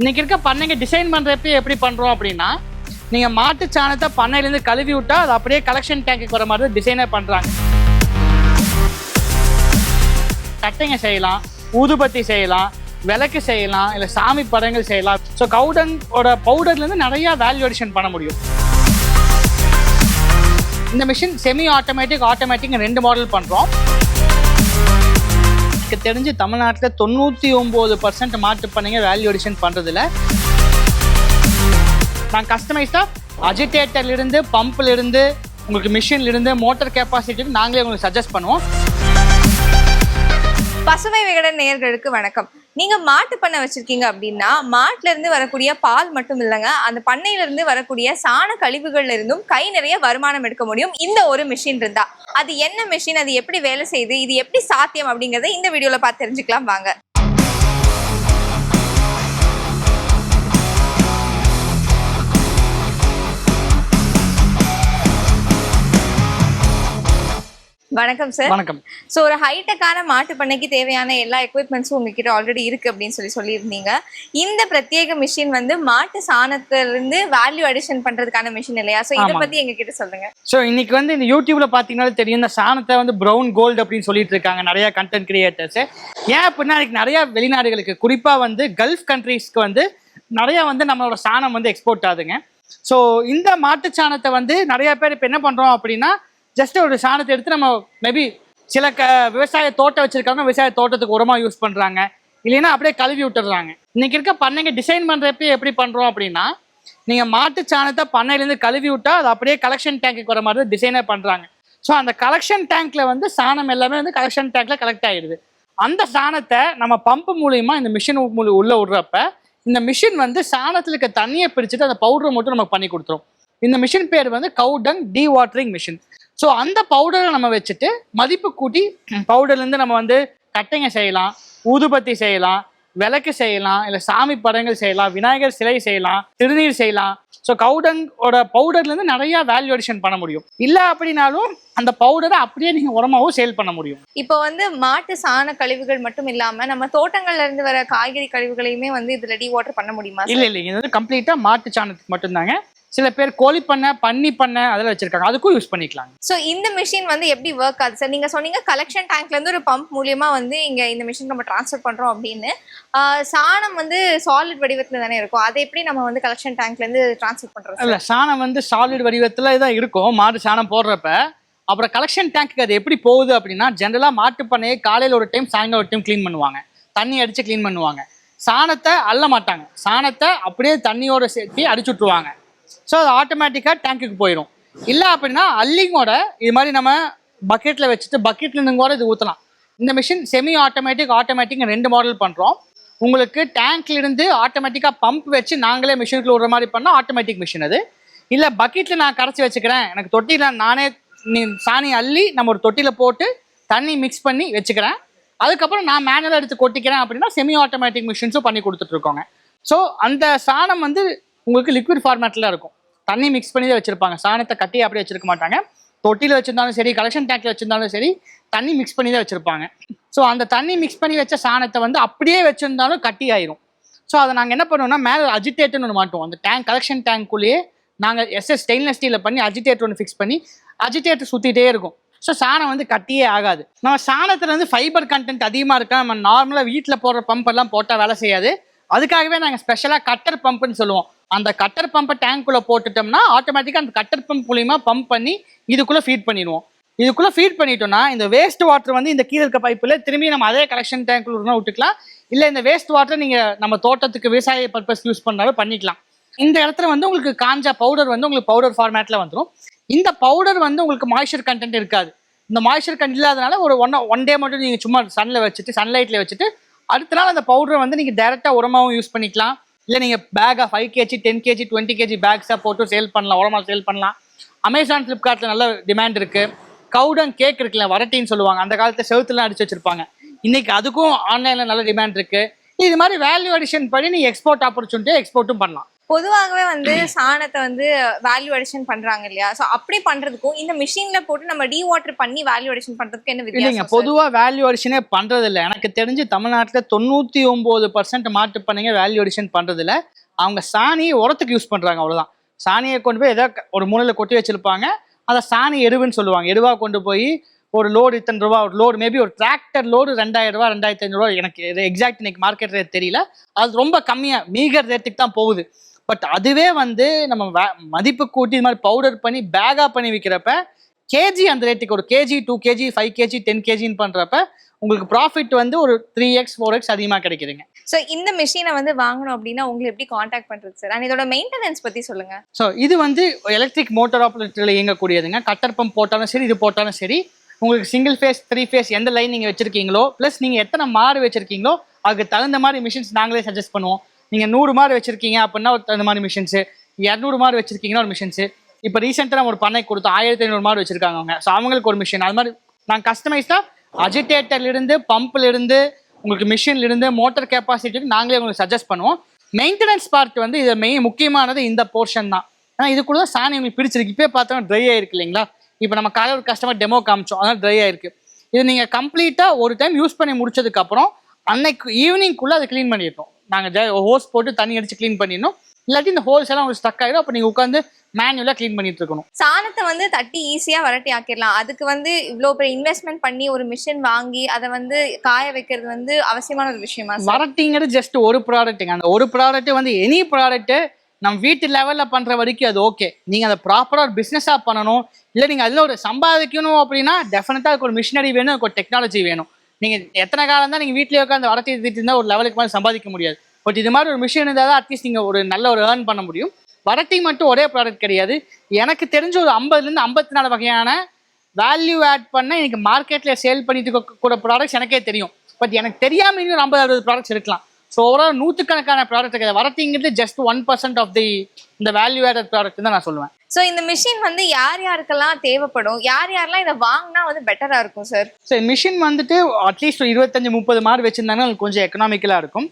இன்னைக்கு இருக்க பண்ணைங்க டிசைன் பண்றப்ப எப்படி பண்றோம் அப்படின்னா நீங்க மாட்டு சாணத்தை பண்ணையிலேருந்து கழுவி விட்டா அது அப்படியே கலெக்ஷன் டேங்குக்கு வர மாதிரி டிசைனே பண்றாங்க. கட்டைங்க செய்யலாம் ஊதுபத்தி செய்யலாம் விளக்கு செய்யலாம் இல்லை சாமி படங்கள் செய்யலாம். ஸோ கவுடங்கோட பவுடர்லேருந்து நிறைய வேல்யூ அடிஷன் பண்ண முடியும். இந்த மிஷின் செமி ஆட்டோமேட்டிக் ஆட்டோமேட்டிக் ரெண்டு மாடல் பண்ணுறோம் எனக்கு தெரிஞ்சு தமிழ்நாட்டில் தொண்ணூற்றி ஒம்பது பர்சன்ட் மாட்டு பண்ணைங்க வேல்யூ அடிஷன் பண்ணுறதில்ல நான் கஸ்டமைஸ்டாக அஜிடேட்டர்லேருந்து பம்ப்லேருந்து உங்களுக்கு மிஷின்லேருந்து மோட்டர் கெப்பாசிட்டி நாங்களே உங்களுக்கு சஜஸ்ட் பண்ணுவோம். பசுமை விகடன் நேயர்களுக்கு வணக்கம். நீங்க மாட்டு பண்ணை வச்சிருக்கீங்க அப்படின்னா மாட்டுல இருந்து வரக்கூடிய பால் மட்டும் இல்லைங்க அந்த பண்ணையில இருந்து வரக்கூடிய சாண கழிவுகள்ல இருந்தும் கை நிறைய வருமானம் எடுக்க முடியும். இந்த ஒரு மிஷின் இருந்தா. அது என்ன மிஷின் அது எப்படி வேலை செய்யுது? இது எப்படி சாத்தியம் அப்படிங்கறத இந்த வீடியோல பார்த்து தெரிஞ்சுக்கலாம். வாங்க. வணக்கம் சார் வணக்கம். ஸோ ஒரு ஹைடெக்கான மாட்டு பண்ணைக்கு தேவையான எல்லா எக்யூப்மெண்ட்ஸும் உங்ககிட்ட ஆல்ரெடி இருக்கு அப்படின்னு சொல்லி சொல்லியிருந்தீங்க. இந்த பிரத்யேக மிஷின் வந்து மாட்டு சாணத்துல இருந்து வேல்யூ அடிஷன் பண்றதுக்கான மிஷின் இல்லையா? ஸோ இதை. பத்தி எங்க கிட்ட சொல்லுங்க. ஸோ இன்னைக்கு வந்து இந்த யூடியூப்ல பார்த்தீங்கன்னா தெரியும். இந்த சாணத்தை வந்து ப்ரௌன் கோல்டு அப்படின்னு சொல்லிட்டு இருக்காங்க. நிறைய கண்டென்ட் கிரியேட்டர்ஸ் ஏன் அப்படின்னா இன்னைக்கு நிறைய வெளிநாடுகளுக்கு குறிப்பா வந்து கல்ஃப் கண்ட்ரீஸ்க்கு வந்து நிறைய வந்து நம்மளோட சாணம் வந்து எக்ஸ்போர்ட் ஆகுதுங்க. ஸோ இந்த மாட்டு சாணத்தை வந்து நிறைய பேர் இப்போ என்ன பண்றோம் அப்படின்னா ஜஸ்ட் ஒரு சாணத்தை எடுத்து நம்ம மேபி சில க விவசாய தோட்டம் வச்சிருக்காங்க விவசாய தோட்டத்துக்கு உரமா யூஸ் பண்றாங்க. இல்லைன்னா அப்படியே கழுவி விட்டுறாங்க இன்னைக்கு இருக்க பண்ணைங்க டிசைன் பண்ணுறப்ப எப்படி பண்றோம் அப்படின்னா நீங்க மாட்டு சாணத்தை பண்ணையிலேருந்து கழுவி விட்டா அது அப்படியே கலெக்ஷன் டேங்க்குக்கு வர மாதிரி டிசைனே பண்ணுறாங்க ஸோ அந்த கலெக்ஷன் டேங்க்ல வந்து சாணம் எல்லாமே வந்து கலெக்ஷன் டேங்க்ல கலெக்ட் ஆயிடுது. அந்த சாணத்தை நம்ம பம்ப் மூலியமா இந்த மிஷின் மூலம் உள்ள விடுறப்ப இந்த மிஷின் வந்து சாணத்துல இருக்க தண்ணியை பிரிச்சுட்டு அந்த பவுடரை மட்டும் நமக்கு பண்ணி கொடுத்துரும். இந்த மிஷின் பேர் வந்து cow dung dewatering machine so அந்த பவுடரை நம்ம வச்சுட்டு மதிப்பு கூட்டி பவுடர்லேருந்து நம்ம வந்து கட்டைங்க செய்யலாம் ஊதுபத்தி செய்யலாம் விளக்கு செய்யலாம் இல்லை சாமி படங்கள் செய்யலாம் விநாயகர் சிலை செய்யலாம் திருநீர் செய்யலாம். ஸோ கவுடங்கோட பவுடர்லேருந்து நிறைய வேல்யூ அடிஷன் பண்ண முடியும். இல்லை அப்படின்னாலும் அந்த பவுடரை அப்படியே நீங்கள் உரமாகவும் சேல் பண்ண முடியும். இப்போ வந்து மாட்டு சாண கழிவுகள் மட்டும் இல்லாம நம்ம தோட்டங்கள்ல இருந்து வர காய்கறி கழிவுகளையுமே வந்து இதுல டி வாட்டர் பண்ண முடியுமா இல்லை இல்லை இது வந்து கம்ப்ளீட்டாக மாட்டு சாணத்துக்கு மட்டும்தாங்க. சில பேர் கோழி பண்ணை பன்னி பண்ணை அதெல்லாம் வச்சிருக்காங்க. அதுக்கும் யூஸ் பண்ணிக்கலாங்க. ஸோ இந்த மிஷின் வந்து எப்படி ஒர்க் ஆகுது? சார் நீங்க சொன்னீங்க கலெக்ஷன் டேங்க்ல இருந்து ஒரு பம்ப் மூலியமா வந்து இங்க இந்த மிஷின் நம்ம ட்ரான்ஸ்ஃபர் பண்றோம் அப்படின்னு. சாணம் வந்து சாலிட் வடிவத்துல தானே இருக்கும். அதை எப்படி நம்ம வந்து கலெக்ஷன் டேங்க்ல இருந்து ட்ரான்ஸ்ஃபர் பண்றோம் sir? இல்ல சாணம் வந்து சாலிட் வடிவத்துல தான் இருக்கும். மாடு சாணம் போடுறப்ப. அப்புறம் கலெக்ஷன் டேங்க்கு அது எப்படி போகுது அப்படின்னா ஜென்ரலாக மாட்டு பண்ணையை காலையில் ஒரு டைம் சாயங்காலம் ஒரு டைம் க்ளீன் பண்ணுவாங்க. தண்ணி அடித்து க்ளீன் பண்ணுவாங்க. சாணத்தை அள்ள மாட்டாங்க. சாணத்தை அப்படியே தண்ணியோட சேர்த்து அடிச்சு விட்ருவாங்க ஸோ அது ஆட்டோமேட்டிக்காக டேங்க்குக்கு போயிடும் இல்லை அப்படின்னா அள்ளிங்கோட இது மாதிரி நம்ம பக்கெட்டில் வச்சுட்டு பக்கெட்லேருந்து கூட இது ஊற்றலாம் இந்த மிஷின் செமி ஆட்டோமேட்டிக் ஆட்டோமேட்டிக் ரெண்டு மாடல் பண்ணுறோம் உங்களுக்கு டேங்க்லேருந்து ஆட்டோமேட்டிக்காக பம்ப் வச்சு நாங்களே மிஷினுக்குள்ள விடுற மாதிரி பண்ணால் ஆட்டோமேட்டிக் மிஷின் அது. இல்லை பக்கெட்டில் நான் கரைச்சி வச்சுக்கிறேன். எனக்கு தொட்டியில் நானே நீ சாணி அள்ளி நம்ம ஒரு தொட்டியில் போட்டு தண்ணி மிக்ஸ் பண்ணி வச்சுக்கிறேன். அதுக்கப்புறம் நான் மேனுவலாக எடுத்து கொட்டிக்கிறேன் அப்படின்னா செமி ஆட்டோமேட்டிக் மிஷின்ஸும் பண்ணி கொடுத்துட்ருக்கோங்க ஸோ அந்த சாணம் வந்து உங்களுக்கு லிக்விட் ஃபார்மேட்டில் இருக்கும். தண்ணி மிக்ஸ் பண்ணி தான் வச்சுருப்பாங்க. சாணத்தை கட்டி அப்படியே வச்சிருக்க மாட்டாங்க. தொட்டியில் வச்சிருந்தாலும் சரி கலெக்ஷன் டேங்க்ல வச்சிருந்தாலும் சரி தண்ணி மிக்ஸ் பண்ணி தான் வச்சுருப்பாங்க. ஸோ அந்த தண்ணி மிக்ஸ் பண்ணி வச்ச சாணத்தை வந்து அப்படியே வச்சிருந்தாலும் கட்டி ஆயிரும். ஸோ அதை நாங்கள் என்ன பண்ணுவோம்னா மேலே அஜிடேட்டர்னு ஒன்று மாட்டோம் அந்த டேங்க் கலெக்ஷன் டேங்க்குள்ளேயே நாங்கள் எஸ்எஸ் ஸ்டெயின்லெஸ் ஸ்டீலில் பண்ணி அஜிடேட்டர் ஒன்று ஃபிக்ஸ் பண்ணி அஜிடேட்டர் சுற்றிட்டே இருக்கும். ஸோ சாணம் வந்து கட்டியே ஆகாது. நம்ம சாணத்தில் வந்து ஃபைபர் கண்டென்ட் அதிகமாக இருக்கா நம்ம நார்மலாக வீட்டில் போடுற பம்ப் எல்லாம் போட்டால் வேலை செய்யாது. அதுக்காகவே நாங்கள் ஸ்பெஷலாக கட்டர் பம்புன்னு சொல்லுவோம். அந்த கட்டர் பம்பை டேங்க்குள்ளே போட்டுட்டோம்னா ஆட்டோமேட்டிக்காக அந்த கட்டர் பம்ப் மூலியமாக பம்ப் பண்ணி இதுக்குள்ளே ஃபீட் பண்ணிடுவோம். இதுக்குள்ளே ஃபீட் பண்ணிட்டோம்னா இந்த வேஸ்ட் வாட்டர் வந்து இந்த கீழே இருக்க பைப்பில் திரும்பி நம்ம அதே கலெக்ஷன் டேங்க்குள்ள விட்டுக்கலாம். இல்லை இந்த வேஸ்ட் வாட்டர் நீங்கள் நம்ம தோட்டத்துக்கு விவசாய பர்பஸ் யூஸ் பண்ணாலும் பண்ணிக்கலாம். இந்த இடத்துல வந்து உங்களுக்கு காஞ்ச பவுடர் வந்து உங்களுக்கு பவுடர் ஃபார்மேட்டில் வந்துடும் இந்த பவுடர் வந்து உங்களுக்கு மாய்ஸ்சர் கண்டென்ட் இருக்காது. இந்த மாய்ஸ்சர் கண்ட் இல்லாதனால ஒரு ஒன் ஒன் டே மட்டும் நீங்கள் சும்மா சன்னில் வச்சுட்டு சன்லைட்டில் வச்சுட்டு அடுத்த நாள் அந்த பவுடரை வந்து நீங்கள் டேரெக்டாக உரமாகவும் யூஸ் பண்ணிக்கலாம். இல்லை நீங்கள் பேக்காக five KG ten KG twenty KG பேக்ஸாக போட்டு சேல் பண்ணலாம் உரமாக சேல் பண்ணலாம். அமேசான் ஃப்ளிப்கார்ட்டில் நல்ல டிமாண்ட் இருக்குது கவுடன் கேக் இருக்குல்ல வரட்டின்னு சொல்லுவாங்க. அந்த காலத்தில் செவுத்துலாம் அடிச்சு வச்சிருப்பாங்க. இன்றைக்கி அதுக்கும் ஆன்லைனில் நல்ல டிமாண்ட் இருக்குது இது மாதிரி வேல்யூ அடிஷன் பண்ணி நீங்கள் எக்ஸ்போர்ட் ஆப்பர்ச்சுனிட்டியை எக்ஸ்போர்ட்டும் பண்ணலாம். பொதுவாகவே வந்து சாணத்தை வந்து வேல்யூ அடிஷன் பண்றாங்க இல்லையா சோ அப்படி பண்றதுக்கும் இந்த மிஷின்ல போட்டு நம்ம டீ வாட்டர் பண்ணி வேல்யூ அடிஷன் பண்றதுக்கு என்ன இல்லைங்க வித்தியாசம்? பொதுவா வேல்யூ அடிஷனே பண்றது இல்ல எனக்கு தெரிஞ்சு தமிழ்நாட்டுல தொண்ணூத்தி ஒன்பது பர்சன்ட் மாட்டு பண்ணைங்க வேல்யூ அடிஷன் பண்றது இல்ல அவங்க சாணியை உரத்துக்கு யூஸ் பண்றாங்க அவ்வளவுதான். சாணியை கொண்டு போய் ஏதாவது ஒரு மூலையில கொட்டி வச்சிருப்பாங்க. அதை சாணி எருவுன்னு சொல்லுவாங்க. எருவா கொண்டு போய் ஒரு லோடு இத்தனை ரூபா ஒரு லோடு மேபி ஒரு டிராக்டர் லோடு ரெண்டாயிரம் ரூபா ரெண்டாயிரத்தி ஐநூறு ரூபா எனக்கு எக்ஸாக்ட் இன்னைக்கு மார்க்கெட் ரேட் தெரியல. அது ரொம்ப கம்மியா மீகர் ரேட்டுக்கு தான் போகுது. பட் அதுவே வந்து நம்ம மதிப்பு கூட்டி இது மாதிரி பவுடர் பண்ணி பேக்கா பண்ணி விற்கிறப்ப கேஜி அந்த ரேட்டுக்கு ஒரு KG two KG five KG ten கேஜின்னு பண்றப்ப உங்களுக்கு ப்ராஃபிட் வந்து ஒரு த்ரீ எக்ஸ் ஃபோர் எக்ஸ் அதிகமாக கிடைக்குதுங்க. சோ இந்த மிஷினை வந்து வாங்கணும் அப்படின்னா உங்களை எப்படி காண்டாக்ட் பண்றது சார் அண்ட் இதோட மெயின்டெனன்ஸ் பத்தி சொல்லுங்க. ஸோ இது வந்து எலக்ட்ரிக் மோட்டார் ஆப்ரேட்டரில் இயங்கக்கூடியதுங்க. கட்டர் பம்ப் போட்டாலும் சரி இது போட்டாலும் சரி உங்களுக்கு சிங்கிள் ஃபேஸ் த்ரீ ஃபேஸ் எந்த லைன் நீங்கள் வச்சிருக்கீங்களோ ப்ளஸ் நீங்கள் எத்தனை மாடு வச்சிருக்கீங்களோ அதுக்கு தகுந்த மாதிரி மிஷின்ஸ் நாங்களே சஜஸ்ட் பண்ணுவோம். நீங்கள் நூறு மாடு வச்சுருக்கீங்க அப்படின்னா ஒரு அந்த மாதிரி மிஷின்ஸு இரநூறு மாடு வச்சுருக்கீங்கன்னா ஒரு மிஷின்ஸு இப்போ ரீசெண்டாக ஒரு பண்ணை கொடுத்தோம் ஆயிரத்தி ஐநூறு மாடு வச்சிருக்காங்க அவங்க. ஸோ அவங்களுக்கு ஒரு மிஷின் அது மாதிரி நாங்கள் கஸ்டமைஸ்டாக அஜிடேட்டர்லேருந்து பம்ப்லேருந்து உங்களுக்கு மிஷின்லேருந்து மோட்டர் கெப்பாசிட்டி நாங்களே உங்களுக்கு சஜஸ்ட் பண்ணுவோம். மெயின்டெனன்ஸ் பார்ட் வந்து இது மெயின் முக்கியமானது இந்த போர்ஷன் தான். ஆனால் இது கூட தான் சாணி உங்களுக்கு பிடிச்சிருக்கு இப்போ பார்த்தோம்னா ட்ரை ஆயிருக்கு இல்லைங்களா? இப்போ நம்ம காலையில் ஒரு கஸ்டமர் டெமோ காமிச்சோம். அதனால் ட்ரை ஆயிருக்கு. இது நீங்கள் கம்ப்ளீட்டாக ஒரு டைம் யூஸ் பண்ணி முடிச்சதுக்கப்புறம் அன்னைக்கு ஈவினிங்குள்ளே அதை க்ளீன் பண்ணிடணும். நாங்கள் ஹோஸ் போட்டு தண்ணி அடிச்சு க்ளீன் பண்ணிடணும். இல்லாட்டி இந்த ஹோல்ஸ் எல்லாம் உங்களுக்கு ஸ்டக் ஆகிடும் அப்போ நீங்கள் உட்காந்து மேனுவலாக க்ளீன் பண்ணிட்டு இருக்கணும். சாணத்தை வந்து தட்டி ஈஸியா வரட்டி ஆக்கிடலாம். அதுக்கு வந்து இவ்வளவு பெரிய இன்வெஸ்ட்மெண்ட் பண்ணி ஒரு மிஷின் வாங்கி அதை வந்து காய வைக்கிறது வந்து அவசியமான ஒரு விஷயமா வரட்டிங்கிறது ஜஸ்ட் ஒரு ப்ராடக்ட்டுங்க அந்த ஒரு ப்ராடக்ட் வந்து எனி ப்ராடக்ட் நம்ம வீட்டு லெவலில் பண்ணுற வரைக்கும் அது ஓகே நீங்கள் அதை ப்ராப்பராக ஒரு பிஸ்னஸாக பண்ணணும். இல்லை நீங்கள் அதில் ஒரு சம்பாதிக்கணும் அப்படின்னா டெஃபினட்டாக அதுக்கு ஒரு மிஷினரி வேணும் அதுக்கு ஒரு டெக்னாலஜி வேணும். நீங்கள் எத்தனை காலம் தான் நீங்கள் வீட்டிலேயே உட்காந்து வளர்த்தி திட்டு இருந்தால் ஒரு லெவலுக்கு மேலே சம்பாதிக்க முடியாது. பட் இது மாதிரி ஒரு மிஷின் இருந்தால் தான் அட்லீஸ்ட் நீங்கள் ஒரு நல்ல ஒரு ஏர்ன் பண்ண முடியும். வரட்டி மட்டும் ஒரே ப்ராடக்ட் கிடையாது. எனக்கு தெரிஞ்ச ஒரு ஐம்பதுலேருந்து ஐம்பத்தி நாலு வகையான வேல்யூ ஆட் பண்ண எனக்கு மார்க்கெட்டில் சேல் பண்ணிட்டு கூட ப்ராடக்ட்ஸ் எனக்கே தெரியும். பட் எனக்கு தெரியாம இன்னும் ஒரு ஐம்பது அறுபது ப்ராடக்ட்ஸ் இருக்கலாம் ஸோ ஓவரால் நூற்றுக்கணக்கான ப்ராடக்ட் கிடையாது வரட்டிங்கிறது just one percent of the இந்த வேல்யூ ஆடட் ப்ராடக்ட் தான் நான் சொல்லுவேன். சோ இந்த மிஷின் வந்து யார் யாருக்கெல்லாம் தேவைப்படும்? யார் யாரெல்லாம் இதை வாங்கினா வந்து பெட்டரா இருக்கும் சார் ஸோ மிஷின் வந்துட்டு அட்லீஸ்ட் ஒரு இருபத்தஞ்சு முப்பது மாடு வச்சிருந்தாங்கன்னா கொஞ்சம் எக்கனாமிக்கலாக இருக்கும்.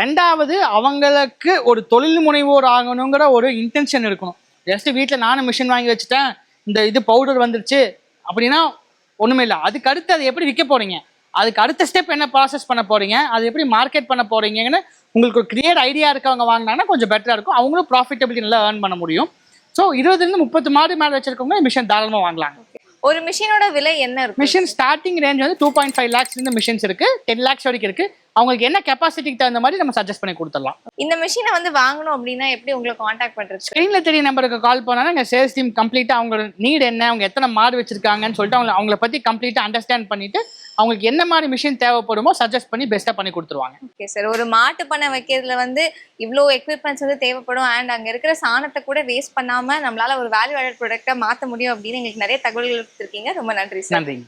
ரெண்டாவது அவங்களுக்கு ஒரு தொழில் முனைவோர் ஆகணுங்கிற ஒரு இன்டென்ஷன் இருக்கணும். ஜஸ்ட் வீட்டில் நானும் மிஷின் வாங்கி வச்சுட்டேன் இந்த இது பவுடர் வந்துருச்சு அப்படின்னா ஒன்றுமே இல்லை. அதுக்கு அடுத்து அதை எப்படி விற்க போறீங்க? அதுக்கு அடுத்த ஸ்டெப் என்ன ப்ராசஸ் பண்ண போறீங்க? அது எப்படி மார்க்கெட் பண்ண போறீங்கன்னு உங்களுக்கு ஒரு கிளியர் ஐடியா இருக்கவங்க வாங்கினாங்கன்னா கொஞ்சம் பெட்டராக இருக்கும். அவங்களும் ப்ராஃபிட்டபிலிட்டி நல்லா ஏர்ன் பண்ண முடியும். ஸோ இருபதுலேருந்து முப்பத்து மாடு மேலே வச்சிருக்கவங்க மிஷின் தாராளமாக வாங்கலாம். ஒரு மிஷினோட விலை என்ன இருக்கும் மிஷின் ஸ்டார்டிங் ரேஞ்ச் வந்து டூ பாயிண்ட் ஃபைவ் லேக்ஸ் இருந்து மிஷின்ஸ் இருக்கு டென் லேக்ஸ் வரைக்கும் இருக்கு. அவங்களுக்கு என்ன கெப்பாசிட்டிக்கு தகுந்த மாதிரி நம்ம சஜஸ்ட் பண்ணி கொடுத்துடலாம். இந்த மிஷினை வந்து வாங்கணும் அப்படின்னா எப்படி உங்களை காண்டாக்ட் பண்றது? ஸ்க்ரீன்ல தெரிய நம்பருக்கு கால் பண்ணாலும் எங்க சேல்ஸ் டீம் கம்ப்ளீட்டா அவங்க நீட் என்ன அவங்க எத்தனை மாடு வச்சிருக்காங்கன்னு சொல்லிட்டு அவங்க அவங்கள பத்தி கம்ப்ளீட்டா அண்டர்ஸ்டாண்ட் பண்ணிட்டு அவங்களுக்கு என்ன மாதிரி மிஷின் தேவைப்படுமோ சஜஸ்ட் பண்ணி பெஸ்ட்டாக பண்ணி கொடுத்துருவாங்க. ஓகே சார் ஒரு மாட்டு பண்ணை வைக்கிறதுல வந்து இவ்வளோ எக்யூப்மெண்ட்ஸ் வந்து தேவைப்படும் அண்ட் அங்கே இருக்கிற சாணத்தை கூட வேஸ்ட் பண்ணாம நம்மளால ஒரு வேல்யூ ஆடட் ப்ராடக்ட்டை மாற்ற முடியும் அப்படின்னு எங்களுக்கு நிறைய தகவல்கள் கொடுத்துருக்கீங்க. ரொம்ப நன்றி சார் நன்றிங்க.